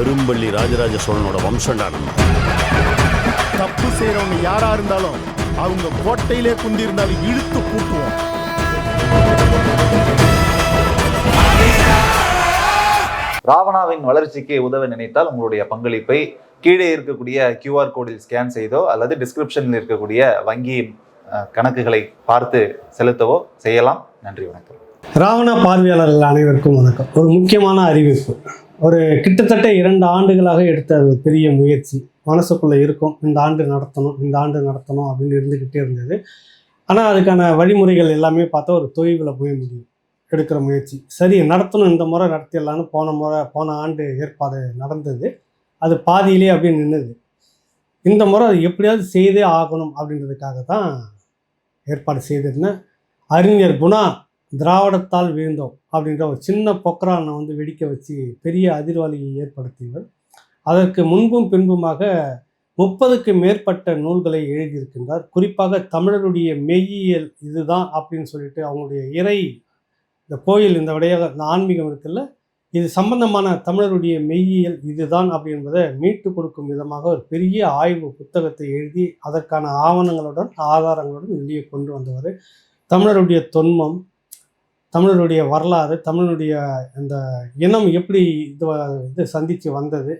பெரும்பள்ளி ராஜராஜ சோழனோட வம்சம்டா நம்ம தப்பு செய்யறவங்க யாரா இருந்தாலும் அவங்க கோட்டையிலே குந்தி இருந்தாலும் இழுத்து பூட்டுவோம் ராவணாவின் வளர்ச்சிக்கு உதவ நினைத்தால் உங்களுடைய பங்களிப்பை கீழே இருக்கக்கூடிய கியூஆர் கோடில் ஸ்கேன் செய்தோ அல்லது டிஸ்கிரிப்ஷனில் இருக்கக்கூடிய வங்கி கணக்குகளை பார்த்து செலுத்தவோ செய்யலாம். நன்றி வணக்கம். ராவண பார்வையாளர்கள் அனைவருக்கும் வணக்கம். ஒரு முக்கியமான அறிவிப்பு. ஒரு கிட்டத்தட்ட இரண்டு ஆண்டுகளாக எடுத்த அது பெரிய முயற்சி. மனசுக்குள்ளே இருக்கும் இந்த ஆண்டு நடத்தணும் இந்த ஆண்டு நடத்தணும் அப்படின்னு இருந்துக்கிட்டே இருந்தது. ஆனால் அதுக்கான வழிமுறைகள் எல்லாமே பார்த்தா ஒரு தொய்வில் போய் முடியும். எடுக்கிற முயற்சி. சரி நடத்தணும் இந்த முறை நடத்திடலான்னு போன முறை போன ஆண்டு ஏற்பாடு நடந்தது. அது பாதியிலே அப்படியே நின்றுது இந்த முறை அது எப்படியாவது செய்தே ஆகணும் அப்படின்றதுக்காக தான் ஏற்பாடு செய்திருந்தேன். அறிஞர் குணா திராவிடத்தால் வீழ்ந்தோம் அப்படின்ற ஒரு சின்ன பொக்ரானை வந்து வெடிக்க வச்சு பெரிய அதிர்வலையை ஏற்படுத்தியவர். அதற்கு முன்பும் பின்புமாக முப்பதுக்கு மேற்பட்ட நூல்களை எழுதியிருக்கின்றார். குறிப்பாக தமிழருடைய மெய்யியல் இதுதான் அப்படின்னு சொல்லிட்டு அவங்களுடைய இறை இந்த கோயில் இந்த விடையாக இந்த ஆன்மீகம் இருக்குல்ல இது சம்பந்தமான தமிழருடைய மெய்யியல் இதுதான் அப்படின்றதை மீட்டு கொடுக்கும் விதமாக ஒரு பெரிய ஆய்வு புத்தகத்தை எழுதி அதற்கான ஆவணங்களுடன் ஆதாரங்களுடன் வெளியே கொண்டு வந்தவர். தமிழருடைய தொன்மம் தமிழனுடைய வரலாறு தமிழனுடைய இந்த இனம் எப்படி இது இது சந்தித்து வந்தது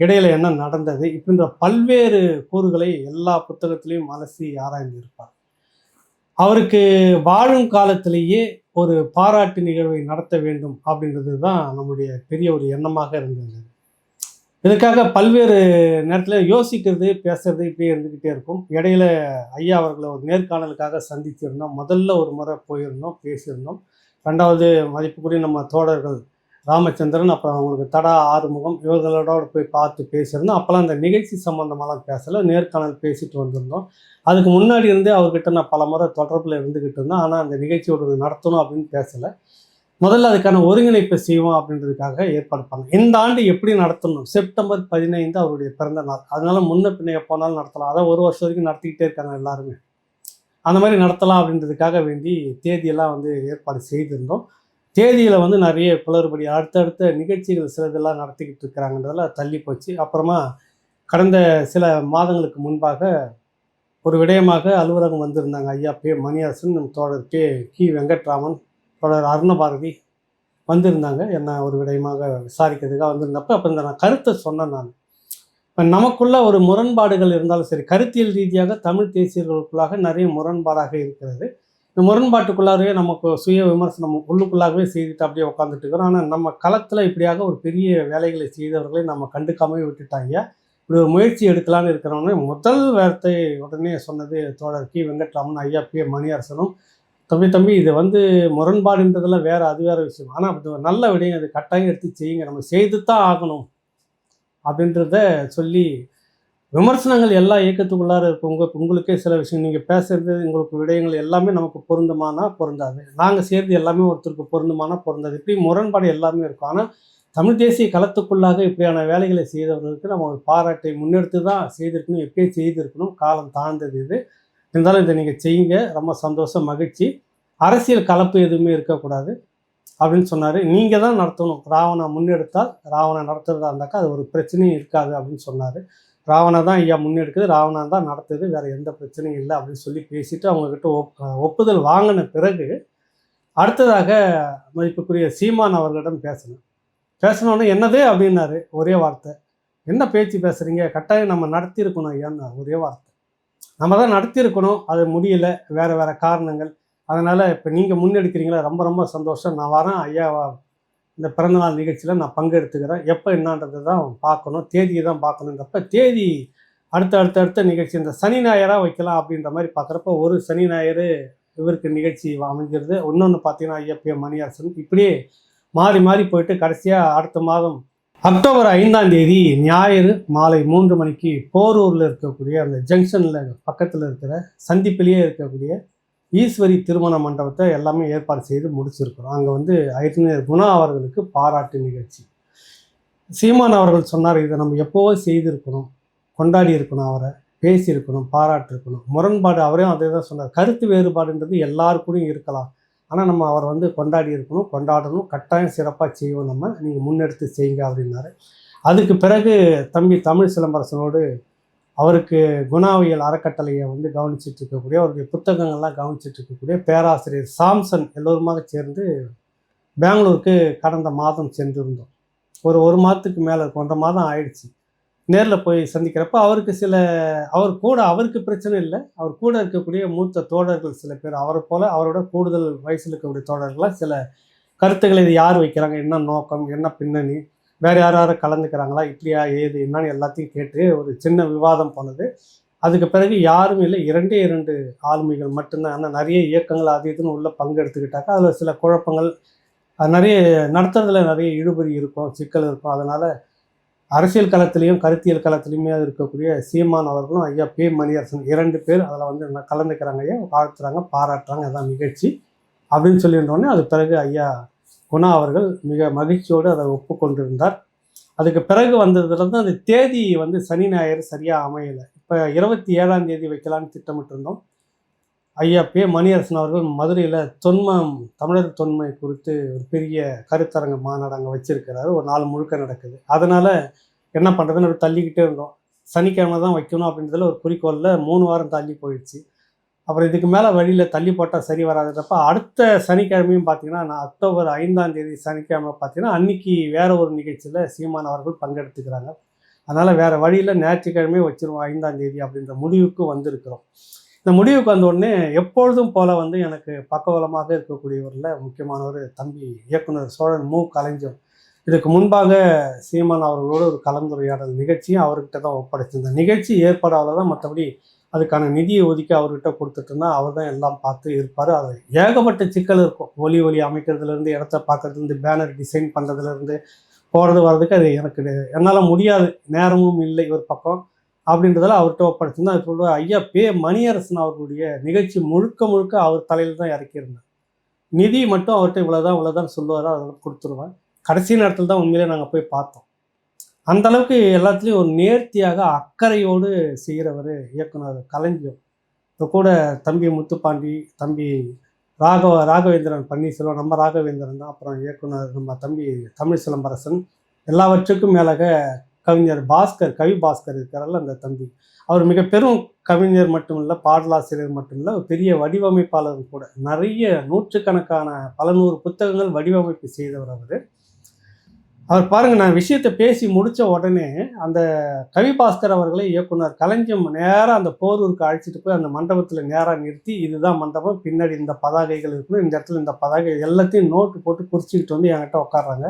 இடையில என்ன நடந்தது இப்படின்ற பல்வேறு கூறுகளை எல்லா புத்தகத்திலையும் அலசி ஆராய்ந்திருப்பார். அவருக்கு வாழும் காலத்திலேயே ஒரு பாராட்டு நிகழ்வை நடத்த வேண்டும் அப்படின்றது தான் நம்முடைய பெரிய ஒரு எண்ணமாக இருந்தது. இதுக்காக பல்வேறு நேரத்தில் யோசிக்கிறது பேசுறது இப்படியே இருந்துக்கிட்டே இருக்கும். இடையில ஐயா அவர்களை ஒரு நேர்காணலுக்காக சந்தித்திருந்தோம் முதல்ல ஒரு முறை போயிருந்தோம் பேசியிருந்தோம். ரெண்டாவது மதிப்புக்குரிய நம்ம தோழர்கள் ராமச்சந்திரன் அப்புறம் அவங்களுக்கு தடா ஆறுமுகம் இவர்களோட போய் பார்த்து பேசியிருந்தோம். அப்போல்லாம் அந்த நிகழ்ச்சி சம்மந்தமாலாம் பேசலை. நேர்காணல் பேசிட்டு வந்திருந்தோம். அதுக்கு முன்னாடி இருந்தே அவர்கிட்ட நான் பல முறை தொடர்பில் இருந்துக்கிட்டு இருந்தேன். ஆனால் அந்த நிகழ்ச்சியோட நடத்தணும் அப்படின்னு பேசலை. முதல்ல அதுக்கான ஒருங்கிணைப்பை செய்வோம் அப்படின்றதுக்காக ஏற்பாடு பண்ணோம் இந்த ஆண்டு எப்படி நடத்தணும்? செப்டம்பர் பதினைந்து அவருடைய பிறந்த நாள். அதனால முன்ன பின்ன போனாலும் நடத்தலாம். அதான் ஒரு வருஷம் வரைக்கும் நடத்திக்கிட்டே இருக்காங்க எல்லாருமே. அந்த மாதிரி நடத்தலாம் அப்படின்றதுக்காக வேண்டி தேதியெல்லாம் வந்து ஏற்பாடு செய்திருந்தோம். தேதியில் வந்து நிறைய குளறுபடி அடுத்தடுத்த நிகழ்ச்சிகள் சிலதெல்லாம் நடத்திக்கிட்டு இருக்கிறாங்கன்றதெல்லாம் தள்ளி போச்சு. அப்புறமா கடந்த சில மாதங்களுக்கு முன்பாக ஒரு விடயமாக அலுவலகம் வந்திருந்தாங்க. ஐயா பே மணியரசன் நம் தோழர் பே கி வெங்கட்ராமன் தோழர் அருணபாரதி வந்திருந்தாங்க. என்ன ஒரு விடயமாக விசாரிக்கிறதுக்காக வந்திருந்தப்போ அப்போ இந்த நான் கருத்தை சொன்னேன் நான். இப்போ நமக்குள்ள ஒரு முரண்பாடுகள் இருந்தாலும் சரி கருத்தியல் ரீதியாக தமிழ் தேசியர்களுக்குள்ளாக நிறைய முரண்பாடாக இருக்கிறது. இந்த முரண்பாட்டுக்குள்ளாகவே நமக்கு சுய விமர்சனம் உள்ளுக்குள்ளாகவே செய்துட்டு அப்படியே உட்காந்துட்டு இருக்கிறோம். ஆனால் நம்ம களத்தில் இப்படியாக ஒரு பெரிய வேலைகளை செய்தவர்களை நம்ம கண்டுக்காமே விட்டுட்டாங்க. இப்படி ஒரு முயற்சி எடுக்கலான்னு இருக்கிறவங்க முதல் வார்த்தை உடனே சொன்னது தோழர் கி. வெங்கட்ராமன் ஐயா பி. மணியரசனும். தம்பி தம்பி இது வந்து முரண்பாடுன்றதெல்லாம் வேறு அது வேறு விஷயம் ஆனால் அது நல்ல விடயம். அது கட்டாயம் எடுத்து செய்யுங்க. நம்ம செய்து தான் ஆகணும். அப்படின்றத சொல்லி விமர்சனங்கள் எல்லா இயக்கத்துக்குள்ளார இருக்கவங்க உங்களுக்கே சில விஷயம் நீங்கள் பேசுகிறது உங்களுக்கு விடயங்கள் எல்லாமே நமக்கு பொருந்துமானா பொருந்தாது. நாங்கள் செய்கிறது எல்லாமே ஒருத்தருக்கு பொருந்துமானா பொருந்தாது. இப்படி முரண்பாடு எல்லாமே இருக்கும். ஆனால் தமிழ் தேசிய களத்துக்குள்ளாக இப்படியான வேலைகளை செய்தவர்களுக்கு நம்ம ஒரு பாராட்டை முன்னெடுத்து தான் செய்திருக்கணும் எப்பயும் செய்திருக்கணும். காலம் தாழ்ந்தது இது. இருந்தாலும் இதை நீங்கள் செய்யுங்க. ரொம்ப சந்தோஷம் மகிழ்ச்சி. அரசியல் கலப்பு எதுவுமே இருக்கக்கூடாது. அப்படின்னு சொன்னார். நீங்கள் தான் நடத்தணும். ராவணா முன்னெடுத்தால் ராவணா நடத்துறதா இருந்தாக்கா அது ஒரு பிரச்சனையும் இருக்காது அப்படின்னு சொன்னார். ராவணா தான் ஐயா முன்னெடுக்குது. ராவணா தான் நடத்துது. வேறு எந்த பிரச்சனையும் இல்லை அப்படின்னு சொல்லி பேசிட்டு அவங்கக்கிட்ட ஒப் ஒப்புதல் வாங்கின பிறகு அடுத்ததாக மதிப்புக்குரிய சீமான் அவர்களிடம் பேசணும் பேசினோடனே என்னது அப்படின்னாரு. ஒரே வார்த்தை. என்ன பேச்சு பேசுகிறீங்க கட்டாயம் நம்ம நடத்தியிருக்கணும் ஐயான்னு ஒரே வார்த்தை. நம்ம தான் நடத்தியிருக்கணும். அது முடியல. வேறு வேறு காரணங்கள். அதனால் இப்போ நீங்கள் முன்னெடுக்கிறீங்களா? ரொம்ப ரொம்ப சந்தோஷம். நான் வரேன். ஐயா இந்த பிறந்தநாள் நிகழ்ச்சியில் நான் பங்கெடுத்துக்கிறேன். எப்போ என்னன்றது தான் பார்க்கணும். தேதியை தான் பார்க்கணுன்றப்ப தேதி அடுத்த அடுத்த அடுத்த நிகழ்ச்சி. இந்த சனி ஞாயிறாக வைக்கலாம் அப்படின்ற மாதிரி பார்க்குறப்ப ஒரு சனி ஞாயிறு இவருக்கு நிகழ்ச்சி அமைஞ்சிருது. இன்னொன்று பார்த்தீங்கன்னா ஐயப்ப மணியரசன். இப்படியே மாறி மாறி போயிட்டு கடைசியாக அடுத்த மாதம் அக்டோபர் ஐந்தாம் தேதி ஞாயிறு மாலை மூன்று மணிக்கு போரூரில் இருக்கக்கூடிய அந்த ஜங்ஷனில் பக்கத்தில் இருக்கிற சந்திப்பிலேயே இருக்கக்கூடிய ஈஸ்வரி திருமண மண்டபத்தை எல்லாமே ஏற்பாடு செய்து முடிச்சிருக்கிறோம். அங்கே வந்து அறிஞர் குணா அவர்களுக்கு பாராட்டு நிகழ்ச்சி. சீமான் அவர்கள் சொன்னார் இதை நம்ம எப்போவோ செய்திருக்கணும் கொண்டாடி இருக்கணும் அவரை பேசியிருக்கணும் பாராட்டிருக்கணும். முரண்பாடு அவரையும் அதே தான் சொன்னார். கருத்து வேறுபாடுன்றது எல்லாருக்கூடயும் இருக்கலாம். ஆனால் நம்ம அவர் வந்து கொண்டாடி இருக்கணும் கொண்டாடணும் கட்டாயம் சிறப்பாக செய்வோம் நம்ம. நீங்கள் முன்னெடுத்து செய்யுங்க அப்படின்னாரு. அதுக்கு பிறகு தம்பி தமிழ் சிலம்பரசனோடு அவருக்கு குணாவியல் அறக்கட்டளையை வந்து கவனிச்சிட்டு இருக்கக்கூடிய அவருடைய புத்தகங்கள்லாம் கவனிச்சிட்டு இருக்கக்கூடிய பேராசிரியர் சாம்சன் எல்லோருமாக சேர்ந்து பெங்களூருக்கு கடந்த மாதம் சென்றிருந்தோம். ஒரு ஒரு மாதத்துக்கு மேலே ஒன்றரை மாதம் ஆயிடுச்சு. நேரில் போய் சந்திக்கிறப்ப அவருக்கு சில அவர் கூட அவருக்கு பிரச்சனை இல்லை. அவர் கூட இருக்கக்கூடிய மூத்த தோழர்கள் சில பேர் அவரை போல் அவரோட கூடுதல் வயசில் இருக்கக்கூடிய தோழர்களாக சில கருத்துக்களை இது யார் வைக்கிறாங்க? என்ன நோக்கம்? என்ன பின்னணி? வேறு யார் யாரும் கலந்துக்கிறாங்களா? இப்படியா ஏது என்னன்னு எல்லாத்தையும் கேட்டு ஒரு சின்ன விவாதம் போனது அதுக்கு பிறகு யாரும் இல்லை. இரண்டே இரண்டு ஆளுமைகள் மட்டும்தான். ஆனால் நிறைய இயக்கங்கள் அது இதுன்னு உள்ள பங்கெடுத்துக்கிட்டாக்கா அதில் சில குழப்பங்கள் அது நிறைய நடத்துறதுல நிறைய இழுபறி இருக்கும் சிக்கல் இருக்கும். அதனால் அரசியல் களத்திலையும் கருத்தியல் களத்திலையுமே இருக்கக்கூடிய சீமான் அவர்களும் ஐயா பே. மணியரசன் இரண்டு பேர் அதில் வந்து கலந்துக்கிறாங்க ஐயா வாழ்த்துறாங்க பாராட்டுறாங்க அதான் நிகழ்ச்சி அப்படின்னு சொல்லியிருந்தோடனே அது பிறகு ஐயா குணா அவர்கள் மிக மகிழ்ச்சியோடு அதை ஒப்புக்கொண்டிருந்தார். அதுக்கு பிறகு வந்ததுலேருந்து அந்த தேதி வந்து சனி ஞாயிறு சரியாக அமையலை. இப்போ இருபத்தி ஏழாம் தேதி வைக்கலான்னு திட்டமிட்டிருந்தோம். ஐயா பே மணியரசன் அவர்கள் மதுரையில் தொன்மம் தமிழர் தொன்மை குறித்து ஒரு பெரிய கருத்தரங்க மாநாடு அங்கே வச்சுருக்கிறாரு. ஒரு நாள் முழுக்க நடக்குது. அதனால் என்ன பண்ணுறதுன்னு அப்படி தள்ளிக்கிட்டே இருந்தோம். சனிக்கிழமை தான் வைக்கணும் அப்படின்றதுல ஒரு குறிக்கோளில் மூணு வாரம் தள்ளி போயிடுச்சு. அப்புறம் இதுக்கு மேலே வழியில் தள்ளி போட்டால் சரி வராதப்ப அடுத்த சனிக்கிழமையும் பார்த்தீங்கன்னா நான் அக்டோபர் ஐந்தாம் தேதி சனிக்கிழமை பார்த்தீங்கன்னா அன்னைக்கு வேற ஒரு நிகழ்ச்சியில் சீமான் அவர்கள் பங்கெடுத்துக்கிறாங்க. அதனால் வேறு வழியில் ஞாயிற்றுக்கிழமை வச்சிருவோம் ஐந்தாம் தேதி அப்படின்ற முடிவுக்கு வந்திருக்கிறோம். இந்த முடிவுக்கு வந்த உடனே எப்பொழுதும் போல் வந்து எனக்கு பக்கவலமாக இருக்கக்கூடியவரில் முக்கியமானவர் தம்பி இயக்குனர் சோழன் மு. கலைஞர். இதுக்கு முன்பாக சீமான் அவர்களோட ஒரு கலந்துரையாடல் நிகழ்ச்சியும் அவர்கிட்ட தான் ஒப்படைச்சிருந்தேன் நிகழ்ச்சி ஏற்பாடால தான் மற்றபடி அதுக்கான நிதியை ஒதுக்கி அவர்கிட்ட கொடுத்துட்டோம்னா அவர் தான் எல்லாம் பார்த்து இருப்பார். அது ஏகப்பட்ட சிக்கல் இருக்கும். ஒலி ஒலி அமைக்கிறதுலேருந்து இடத்த பார்க்கறதுலேருந்து பேனர் டிசைன் பண்ணுறதுலேருந்து போகிறது வர்றதுக்கு அது எனக்கு என்னால் முடியாது. நேரமும் இல்லை ஒரு பக்கம் அப்படின்றதால அவர்கிட்ட ஒப்படைச்சிருந்தா அது சொல்ற ஐயா பே மணியரசன் அவர்களுடைய நிகழ்ச்சி முழுக்க முழுக்க அவர் தலையில் தான் இறக்கியிருந்தார். நிதி மட்டும் அவர்கிட்ட இவ்வளோதான் இவ்வளோதான் சொல்லுவாரோ. அதெல்லாம் கொடுத்துருவேன். கடைசி நேரத்தில் தான் உண்மையிலே நாங்கள் போய் பார்த்தோம். அந்த அளவுக்கு எல்லாத்துலேயும் ஒரு நேர்த்தியாக அக்கறையோடு செய்கிறவர் இயக்குனர் கலைஞர். இப்போ கூட தம்பி முத்துப்பாண்டி தம்பி ராகவ ராகவேந்திரன் பன்னீர்செல்வம் நம்ம ராகவேந்திரன் தான் அப்புறம் இயக்குனர் நம்ம தம்பி தமிழ் சிலம்பரசன் எல்லாவற்றுக்கும் மேலாக கவிஞர் பாஸ்கர் கவி பாஸ்கர் இருக்கிறார்ல அந்த தம்பி. அவர் மிக பெரும் கவிஞர் மட்டும் இல்லை பாடலாசிரியர் மட்டும் இல்லை ஒரு பெரிய வடிவமைப்பாளரும் கூட. நிறைய நூற்றுக்கணக்கான பல நூறு புத்தகங்கள் வடிவமைப்பு செய்தவர் அவர். அவர் பாருங்கள் நான் விஷயத்தை பேசி முடித்த உடனே அந்த கவி பாஸ்கர் அவர்களை இயக்குனர் கலைஞம் நேராக அந்த போரூருக்கு அழைச்சிட்டு போய் அந்த மண்டபத்தில் நேராக நிறுத்தி இதுதான் மண்டபம் பின்னாடி இந்த பதாகைகள் இருக்கணும் இந்த இடத்துல இந்த பதாகை எல்லாத்தையும் நோட்டு போட்டு குறிச்சிக்கிட்டு வந்து என்கிட்ட உட்காடுறாங்க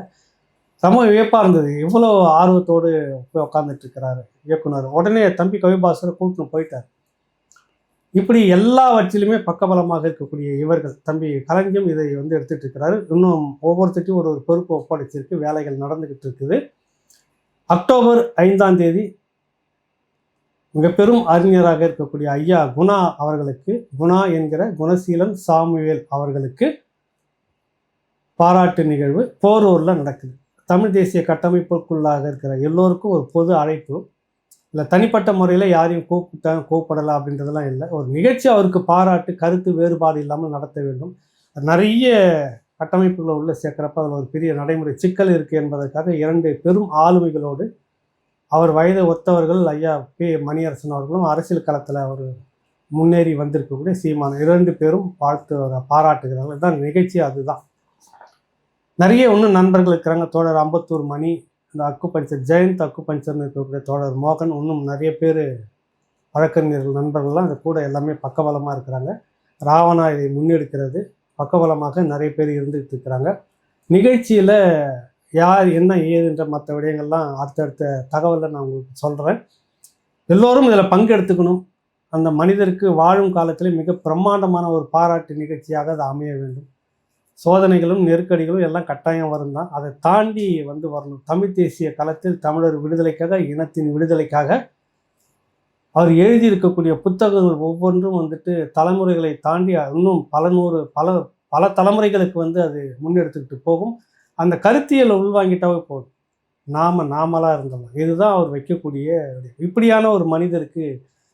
செம வியப்பாக இருந்தது. இவ்வளோ ஆர்வத்தோடு போய் உட்காந்துட்டு இருக்கிறாரு இயக்குனர். உடனே தம்பி கவி பாஸ்கரை கூப்பிட்டு போயிட்டார். இப்படி எல்லாவற்றிலுமே பக்கபலமாக இருக்கக்கூடிய இவர்கள் தம்பி கலைஞம் இதை வந்து எடுத்துட்டு இருக்கிறாரு இன்னும் ஒவ்வொருத்தட்டையும் ஒரு ஒரு பொறுப்பு ஒப்படைச்சிருக்கு வேலைகள் நடந்துகிட்டு இருக்குது அக்டோபர் ஐந்தாம் தேதி மிக பெரும் அறிஞராக இருக்கக்கூடிய ஐயா குணா அவர்களுக்கு குணா என்கிற குணசீலன் சாமுவேல் அவர்களுக்கு பாராட்டு நிகழ்வு போரூரில் நடக்குது. தமிழ் தேசிய கட்டமைப்புக்குள்ளாக இருக்கிற எல்லோருக்கும் ஒரு பொது அழைப்பு. இல்லை தனிப்பட்ட முறையில் யாரையும் கூப்பிட்டேன் கூப்பிடலை அப்படின்றதெல்லாம் இல்லை. ஒரு நிகழ்ச்சி அவருக்கு பாராட்டு கருத்து வேறுபாடு இல்லாமல் நடத்த வேண்டும். நிறைய கட்டமைப்புகளை உள்ள சேர்க்குறப்ப அதில் ஒரு பெரிய நடைமுறை சிக்கல் இருக்குது என்பதற்காக இரண்டு பெரும் ஆளுமைகளோடு அவர் வயதை ஒத்தவர்கள் ஐயா பே மணியரசன் அவர்களும் அரசியல் களத்தில் அவர் முன்னேறி வந்திருக்கக்கூடிய சீமான இரண்டு பேரும் வாழ்த்து பாராட்டுகிறார்கள். இதுதான் நிகழ்ச்சி அதுதான். நிறைய இன்னும் நண்பர்கள் இருக்கிறாங்க. தோழர் அம்பத்தூர் மணி இந்த அக்கு பஞ்சர் ஜெயந்த் அக்கு பஞ்சர்னு இருக்கக்கூடிய தோழர் மோகன் இன்னும் நிறைய பேர் வழக்கறிஞர்கள் நண்பர்கள்லாம் இந்த கூட எல்லாமே பக்கபலமாக இருக்கிறாங்க. ராவணா இதை முன்னெடுக்கிறது பக்கபலமாக நிறைய பேர் இருந்துகிட்டு இருக்கிறாங்க. நிகழ்ச்சியில் யார் என்ன ஏதுன்ற மற்ற விடயங்கள்லாம் அடுத்தடுத்த தகவலை நான் உங்களுக்கு சொல்கிறேன் எல்லோரும் இதில் பங்கெடுத்துக்கணும். அந்த மனிதருக்கு வாழும் காலத்தில் மிக பிரம்மாண்டமான ஒரு பாராட்டு நிகழ்ச்சியாக அது அமைய வேண்டும். சோதனைகளும் நெருக்கடிகளும் எல்லாம் கட்டாயம் வரும் தான் அதை தாண்டி வந்து வரணும். தமிழ் தேசிய களத்தில் தமிழர் விடுதலைக்காக இனத்தின் விடுதலைக்காக அவர் எழுதியிருக்கக்கூடிய புத்தகங்கள் ஒவ்வொன்றும் வந்துட்டு தலைமுறைகளை தாண்டி இன்னும் பல நூறு பல பல தலைமுறைகளுக்கு வந்து அது முன்னெடுத்துக்கிட்டு போகும். அந்த கருத்தியலை உள்வாங்கிட்டாவே போதும். நாம நாமளாக இருந்தோம். இதுதான் அவர் வைக்கக்கூடிய இப்படியான ஒரு மனிதருக்கு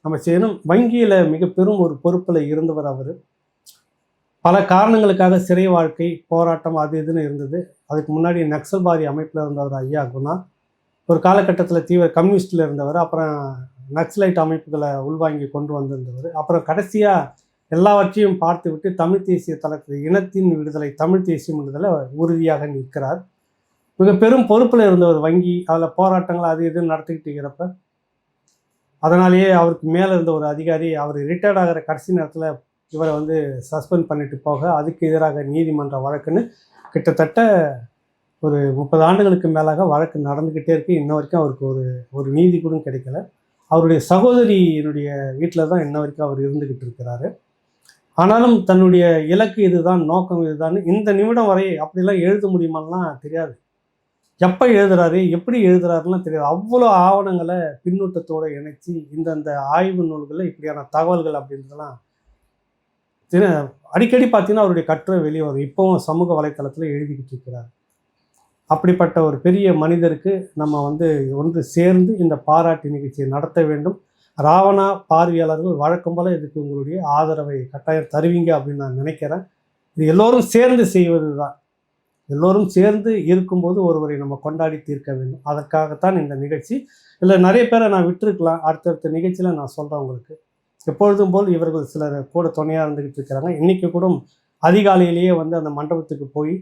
நம்ம செய்யணும். வங்கியில் மிக பெரும் ஒரு பொறுப்பில் இருந்தவர் அவர். பல காரணங்களுக்காக சிறை வாழ்க்கை போராட்டம் அது இதுன்னு இருந்தது. அதுக்கு முன்னாடி நக்சல்பாரி அமைப்பில் இருந்தவர் ஐயா குணா. ஒரு காலகட்டத்தில் தீவிர கம்யூனிஸ்டில் இருந்தவர். அப்புறம் நக்சலைட் அமைப்புகளை உள்வாங்கி கொண்டு வந்திருந்தவர். அப்புறம் கடைசியாக எல்லாவற்றையும் பார்த்து விட்டு தமிழ் தேசிய தளத்தில் இனத்தின் விடுதலை தமிழ் தேசியம் விடுதலை உறுதியாக நிற்கிறார். மிக பெரும் பொறுப்பில் இருந்தவர் வங்கி. அதில் போராட்டங்கள் அது இதுன்னு நடத்திக்கிட்டு இருக்கிறப்ப அதனாலேயே அவருக்கு மேலே இருந்த ஒரு அதிகாரி அவர் ரிட்டையர்ட் ஆகிற கடைசி நேரத்தில் இவரை வந்து சஸ்பெண்ட் பண்ணிட்டு போக அதுக்கு எதிராக நீதிமன்ற வழக்குன்னு கிட்டத்தட்ட ஒரு முப்பது ஆண்டுகளுக்கு மேலாக வழக்கு நடந்துக்கிட்டே இருக்கு. இன்ன வரைக்கும் அவருக்கு ஒரு ஒரு நீதி கூட கிடைக்கல. அவருடைய சகோதரியினுடைய வீட்டில் தான் இன்ன வரைக்கும் அவர் இருந்துக்கிட்டு இருக்கிறாரு. ஆனாலும் தன்னுடைய இலக்கு இதுதான் நோக்கம் இதுதான். இந்த நிமிடம் வரை அப்படிலாம் எழுத முடியுமாலாம் தெரியாது. எப்போ எழுதுறாரு எப்படி எழுதுறாருலாம் தெரியாது. அவ்வளோ ஆவணங்களை பின்னூட்டத்தோடு இணைச்சி இந்தந்த ஆய்வு நூல்களில் இப்படியான தகவல்கள் அப்படின்றதெல்லாம் அடிக்கடி பார்த்தீங்கன்னா அவருடைய கட்டுரை வெளியே வரும். இப்போவும் சமூக வலைத்தளத்தில் எழுதிக்கிட்டு இருக்கிறார். அப்படிப்பட்ட ஒரு பெரிய மனிதருக்கு நம்ம வந்து ஒன்று சேர்ந்து இந்த பாராட்டு நிகழ்ச்சியை நடத்த வேண்டும். ராவணா பார்வையாளர்கள் வழக்கம் போல இதுக்கு உங்களுடைய ஆதரவை கட்டாயம் தருவீங்க அப்படின்னு நான் நினைக்கிறேன். இது எல்லோரும் சேர்ந்து செய்வது தான் எல்லோரும் சேர்ந்து இருக்கும்போது ஒருவரை நம்ம கொண்டாடி தீர்க்க வேண்டும். அதற்காகத்தான் இந்த நிகழ்ச்சி. இல்லை நிறைய பேரை நான் விட்டுருக்கலாம். அடுத்தடுத்த நிகழ்ச்சியில் நான் சொல்கிறேன் உங்களுக்கு. எப்பொழுதும் போல் இவர்கள் சிலர் கூட துணையாக இருந்துக்கிட்டு இருக்கிறாங்க. இன்றைக்கி கூட அதிகாலையிலேயே வந்து அந்த மண்டபத்துக்கு போய்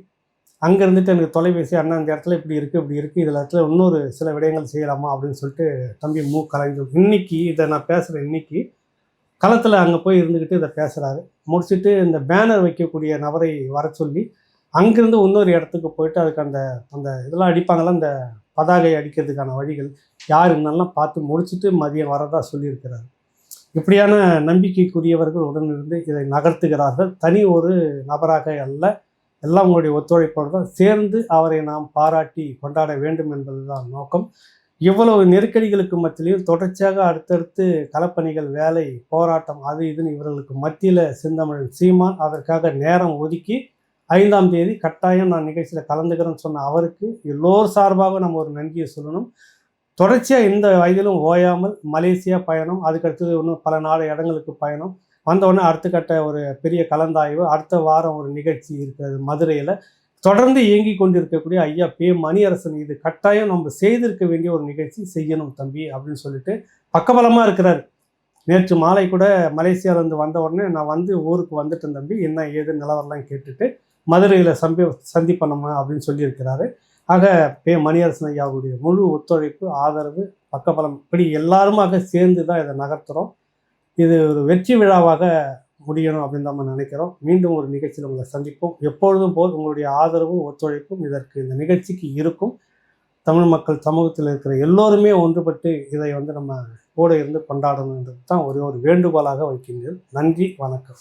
அங்கே இருந்துட்டு எனக்கு தொலைபேசி அண்ணா இந்த இடத்துல இப்படி இருக்குது இப்படி இருக்குது இதில் இடத்துல இன்னொரு சில விடயங்கள் செய்யலாமா அப்படின்னு சொல்லிட்டு தம்பி மூ கலைஞர் இன்னைக்கு இதை நான் பேசுகிறேன் இன்னைக்கு களத்தில் அங்கே போய் இருந்துக்கிட்டு இதை பேசுகிறாரு முடிச்சுட்டு இந்த பேனர் வைக்கக்கூடிய நபரை வர சொல்லி அங்கேருந்து இன்னொரு இடத்துக்கு போயிட்டு அதுக்கு அந்த அந்த இதெல்லாம் அடிப்பாங்கள்ல அந்த பதாகை அடிக்கிறதுக்கான வழிகள் யார் இருந்தாலும் பார்த்து முடிச்சுட்டு மதியம் வரதா சொல்லியிருக்கிறார். இப்படியான நம்பிக்கைக்குரியவர்கள் உடனிருந்து இதை நகர்த்துகிறார்கள். தனி ஒரு நபராக அல்ல எல்லாம் உங்களுடைய ஒத்துழைப்போடு தான் சேர்ந்து அவரை நாம் பாராட்டி கொண்டாட வேண்டும் என்பதுதான் நோக்கம். இவ்வளவு நெருக்கடிகளுக்கு மத்தியிலையும் தொடர்ச்சியாக அடுத்தடுத்து களப்பணிகள் வேலை போராட்டம் அது இதுன்னு இவர்களுக்கு மத்தியில் செந்தமிழன் சீமான் அதற்காக நேரம் ஒதுக்கி ஐந்தாம் தேதி கட்டாயம் நான் நிகழ்ச்சியில் கலந்துக்கிறேன்னு சொன்ன அவருக்கு எல்லோர் சார்பாக நம்ம ஒரு நன்றியை சொல்லணும். தொடர்ச்சியாக இந்த வயதிலும் ஓயாமல் மலேசியா பயணம் அதுக்கடுத்தது இன்னும் பல நாடு இடங்களுக்கு பயணம். வந்தவுடனே அடுத்த கட்ட ஒரு பெரிய கலந்தாய்வு. அடுத்த வாரம் ஒரு நிகழ்ச்சி இருக்கிறது மதுரையில். தொடர்ந்து இயங்கி கொண்டிருக்கக்கூடிய ஐயா பே மணியரசன் இது கட்டாயம் நம்ம செய்திருக்க வேண்டிய ஒரு நிகழ்ச்சி செய்யணும் தம்பி அப்படின்னு சொல்லிட்டு பக்கபலமாக இருக்கிறார். நேற்று மாலை கூட மலேசியாவிலேருந்து வந்த உடனே நான் வந்து ஊருக்கு வந்துட்டேன் தம்பி. என்ன ஏது நிலவரெல்லாம் கேட்டுட்டு மதுரையில் சம்பி சந்திப்பணுமா அப்படின்னு சொல்லியிருக்கிறாரு. ஆக பே மணியரசன் ஐயாவுடைய முழு ஒத்துழைப்பு ஆதரவு பக்கபலம் இப்படி எல்லாருமாக சேர்ந்து தான் இதை நகர்த்துகிறோம் இது ஒரு வெற்றி விழாவாக முடியணும் அப்படின்னு நம்ம நினைக்கிறோம். மீண்டும் ஒரு நிகழ்ச்சியில் உங்களை சந்திப்போம். எப்பொழுதும் போல் உங்களுடைய ஆதரவும் ஒத்துழைப்பும் இதற்கு இந்த நிகழ்ச்சிக்கு இருக்கும். தமிழ் மக்கள் சமூகத்தில் இருக்கிற எல்லோருமே ஒன்றுபட்டு இதை வந்து நம்ம கூட இருந்து கொண்டாடணுன்றது தான் ஒரே ஒரு வேண்டுகோளாக வைக்கின்றேன். நன்றி வணக்கம்.